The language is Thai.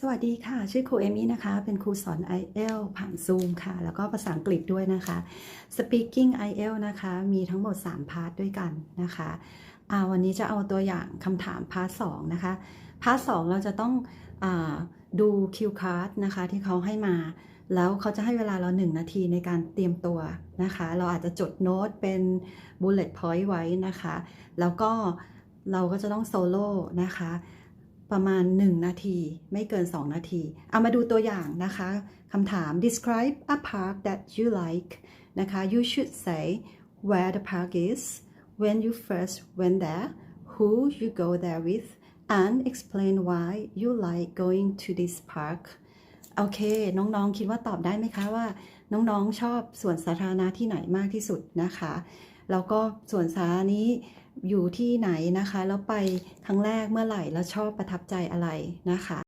สวัสดีค่ะ ชื่อครูเอมี่นะคะ เป็นครูสอน IEL ผ่าน Zoom ค่ะ แล้วก็ภาษาอังกฤษด้วยนะคะ Speaking IEL นะคะ มีทั้งหมด 3 พาร์ทด้วยกันนะคะอาวันนี้จะเอาตัวอย่างคำถามพาร์ท2นะคะ พาร์ท2เราจะต้องอดูคิวคาร์ดนะคะ ที่เขาให้มา แล้วเขาจะให้เวลาเรา 1 นาทีในการเตรียมตัวนะคะ เราอาจจะจดโน้ตเป็น bullet point ไว้นะคะ แล้วก็เราก็จะต้องโซโล่นะคะ ประมาณ 1 นาที ไม่เกิน 2 นาที เอามาดูตัวอย่างนะคะคำถาม describe a park that you like นะคะ you should say where the park is when you first went there who you go there with and explain why you like going to this park โอเค น้องๆ คิดว่าตอบได้ไหมคะว่า น้องๆ ชอบสวนสาธารณะที่ไหนมากที่สุดนะคะ แล้วก็สวนสาธารณะนี้ อยู่ที่ไหนนะคะ แล้วไปครั้งแรกเมื่อไหร่แล้วชอบประทับใจอะไรนะคะ